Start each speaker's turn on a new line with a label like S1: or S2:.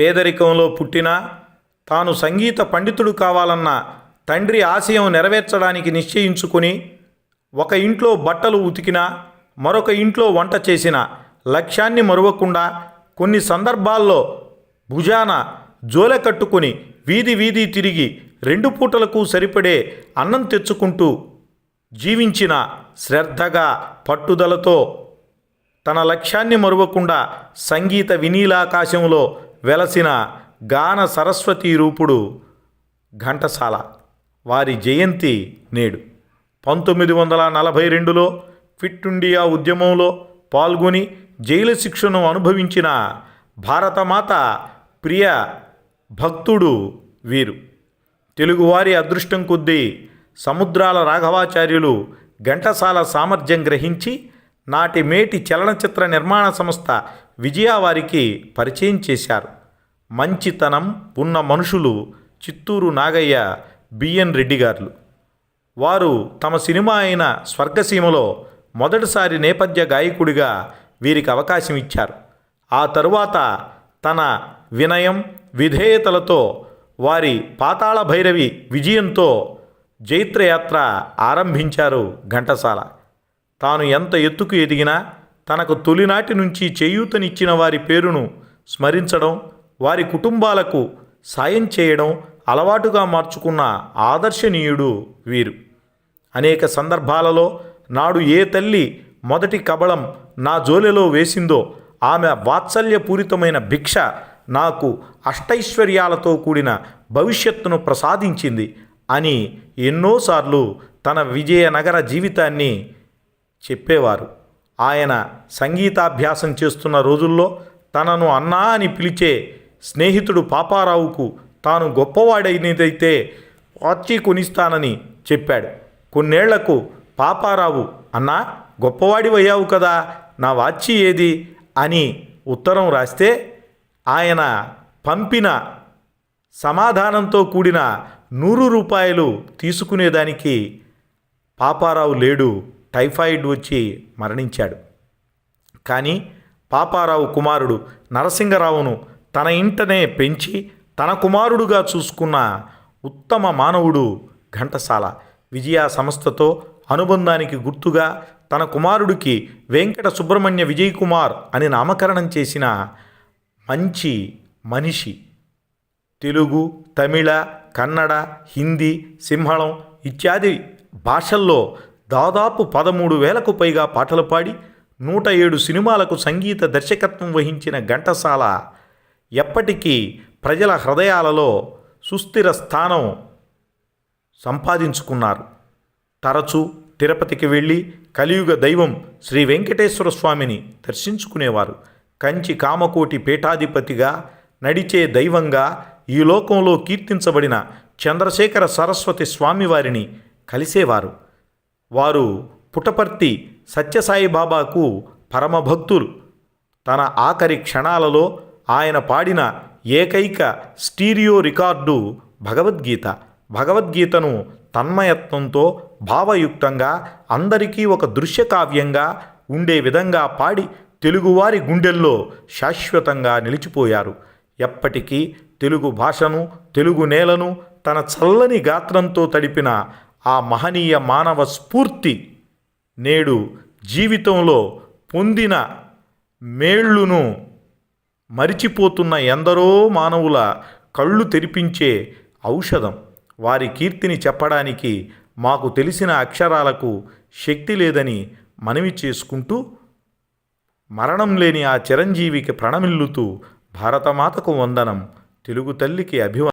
S1: పేదరికంలో పుట్టినా తాను సంగీత పండితుడు కావాలన్న తండ్రి ఆశయం నెరవేర్చడానికి నిశ్చయించుకుని ఒక ఇంట్లో బట్టలు ఉతికినా మరొక ఇంట్లో వంట చేసిన లక్ష్యాన్ని మరువకుండా కొన్ని సందర్భాల్లో భుజాన జోలె కట్టుకుని వీధి వీధి తిరిగి రెండు పూటలకు సరిపడే అన్నం తెచ్చుకుంటూ జీవించిన శ్రద్ధగా పట్టుదలతో తన లక్ష్యాన్ని మరువకుండా సంగీత వినీలాకాశంలో వెలసిన గాన సరస్వతి రూపుడు ఘంటసాల. వారి జయంతి నేడు. పంతొమ్మిది వందల నలభై రెండులో క్విట్ ఇండియా ఉద్యమంలో పాల్గొని జైలు శిక్షను అనుభవించిన భారతమాత ప్రియ భక్తుడు వీరు. తెలుగువారి అదృష్టం కొద్దీ సముద్రాల రాఘవాచార్యులు ఘంటసాల సామర్థ్యం గ్రహించి నాటి మేటి చలనచిత్ర నిర్మాణ సంస్థ విజయ వారికి పరిచయం చేశారు. మంచితనం ఉన్న మనుషులు చిత్తూరు నాగయ్య బిఎన్ రెడ్డి గారు. వారు తమ సినిమా అయిన స్వర్గసీమలో మొదటిసారి నేపథ్య గాయకుడిగా వీరికి అవకాశం ఇచ్చారు. ఆ తరువాత తన వినయం విధేయతలతో వారి పాతాళ భైరవి విజయంతో జైత్రయాత్ర ఆరంభించారు ఘంటసాల. తాను ఎంత ఎత్తుకు ఎదిగినా తనకు తొలినాటి నుంచి చేయూతనిచ్చిన వారి పేరును స్మరించడం వారి కుటుంబాలకు సాయం చేయడం అలవాటుగా మార్చుకున్న ఆదర్శనీయుడు వీరు. అనేక సందర్భాలలో నాడు ఏ తల్లి మొదటి కబళం నా జోలెలో వేసిందో ఆమె వాత్సల్యపూరితమైన భిక్ష నాకు అష్టైశ్వర్యాలతో కూడిన భవిష్యత్తును ప్రసాదించింది అని ఎన్నోసార్లు తన విజయనగర జీవితాన్ని చెప్పేవారు. ఆయన సంగీతాభ్యాసం చేస్తున్న రోజుల్లో తనను అన్నా అని పిలిచే స్నేహితుడు పాపారావుకు తాను గొప్పవాడైనదైతే వాచి కొనిస్తానని చెప్పాడు. కొన్నేళ్ళకు పాపారావు అన్నా గొప్పవాడివయ్యావు కదా నా వాచి ఏది? అని ఉత్తరం రాస్తే ఆయన పంపిన సమాధానంతో కూడిన నూరు రూపాయలు తీసుకునేదానికి పాపారావు లేడు. టైఫాయిడ్ వచ్చి మరణించాడు. కానీ పాపారావు కుమారుడు నరసింగరావును తన ఇంటనే పెంచి తన కుమారుడుగా చూసుకున్న ఉత్తమ మానవుడు ఘంటసాల విజయ సంస్థతో అనుబంధానికి గుర్తుగా తన కుమారుడికి వెంకట సుబ్రహ్మణ్య విజయ్ కుమార్ అని నామకరణం చేసిన మంచి మనిషి. తెలుగు తమిళ కన్నడ హిందీ సింహళం ఇత్యాది భాషల్లో దాదాపు పదమూడు వేలకు పైగా పాటలు పాడి నూట ఏడు సినిమాలకు సంగీత దర్శకత్వం వహించిన ఘంటసాల ఎప్పటికీ ప్రజల హృదయాలలో సుస్థిర స్థానం సంపాదించుకున్నారు. తరచూ తిరుపతికి వెళ్ళి కలియుగ దైవం శ్రీ వెంకటేశ్వర స్వామిని దర్శించుకునేవారు. కంచి కామకోటి పీఠాధిపతిగా నడిచే దైవంగా ఈ లోకంలో కీర్తించబడిన చంద్రశేఖర సరస్వతి స్వామివారిని కలిసేవారు. వారు పుటపర్తి సత్యసాయి బాబాకు పరమభక్తులు. తన ఆఖరి క్షణాలలో ఆయన పాడిన ఏకైక స్టీరియో రికార్డు భగవద్గీత. భగవద్గీతను తన్మయత్వంతో భావయుక్తంగా అందరికీ ఒక దృశ్యకావ్యంగా ఉండే విధంగా పాడి తెలుగువారి గుండెల్లో శాశ్వతంగా నిలిచిపోయారు. ఎప్పటికీ తెలుగు భాషను తెలుగు నేలను తన చల్లని గాత్రంతో తడిపిన ఆ మహనీయ మానవ స్ఫూర్తి నేడు జీవితంలో పొందిన మేళ్ళును మరిచిపోతున్న ఎందరో మానవుల కళ్ళు తెరిపించే ఔషధం. వారి కీర్తిని చెప్పడానికి మాకు తెలిసిన అక్షరాలకు శక్తి లేదని మనవి చేసుకుంటూ మరణం లేని ఆ చిరంజీవికి ప్రణమిల్లుతూ భారతమాతకు వందనం. తెలుగు తల్లికి అభివ